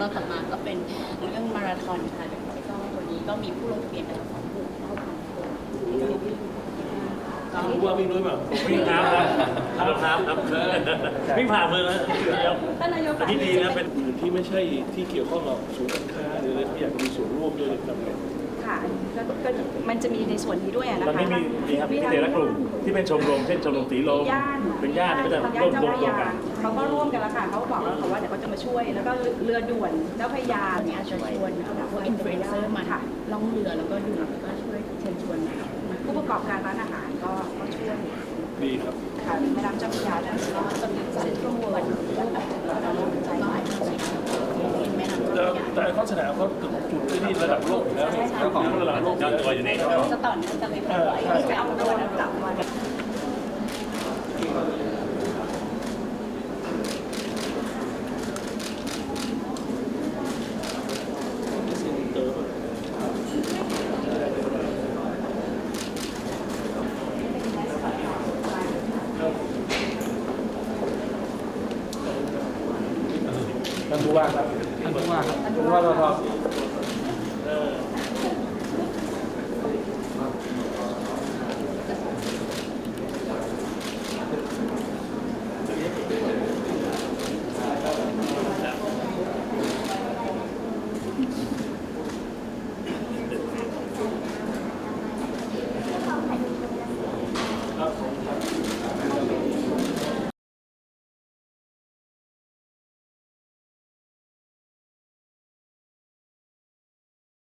ก็ถัดมาก็เป็นเรื่องมาราธอนค่ะ ก็วันนี้ก็มีผู้ลงทะเบียนไปแล้ว รู้ว่าวิ่งด้วยเปล่าผมวิ่งน้ำครับน้ำน้ำครับวิ่งผ่านมือแล้วเดียวท่านนายกอันนี้ดีนะเป็นอื่นที่ไม่ใช่ที่เกี่ยวข้องกับศูนย์การค้าหรืออะไรที่อยากจะมีส่วนร่วมด้วยในทำไงค่ะก็ก็มันจะมีในส่วนนี้ด้วยอะนะคะตอนนี้มีมีครับมีแต่ละกลุ่มที่เป็นชมรมเช่นชมรมสีลมย่านเป็นญาติก็จะย่าร่นวมเจ้ารวมพระตัวยากันเขาก็ร่วมกันแล้วค่ะเขาบอกแล้วค่ะว่าเดี๋ยวเขาจะมาช่วย แล้วก็เรือด่วนเจ้าพระยาตอนนี้เนี่ยอาจจะช่วยชวนพวกอินฟลูเอนเซอร์มาค่ะล่องเรือแล้วก็อยู่แล้วก็ช่วยเชิญชวนมาผู้ประกอบการร้านอาหารก็ก็ช่วย ดีครับค่ะแม่น้ำเจ้าพระยาเนี่ยก็จะมีเซ็นทรัลเวิลด์แล้วก็เราลงใจก็อาจจะใส่เป็นแม่น้ำแต่เจ้าพระยาแต่ข้อสนามเขาถึงจุดที่นี่ระดับโลกอยู่แล้วนี่เขาของระดับโลกอยู่เจ้าแล้วตัวอยู่นี่จะต่อเนื่องกันเลยค่ะไปเอาตัวนั้นกลับมาานผู้ว่าครับท่านผู้ว่าครับท่านผู้ว่าเราเออ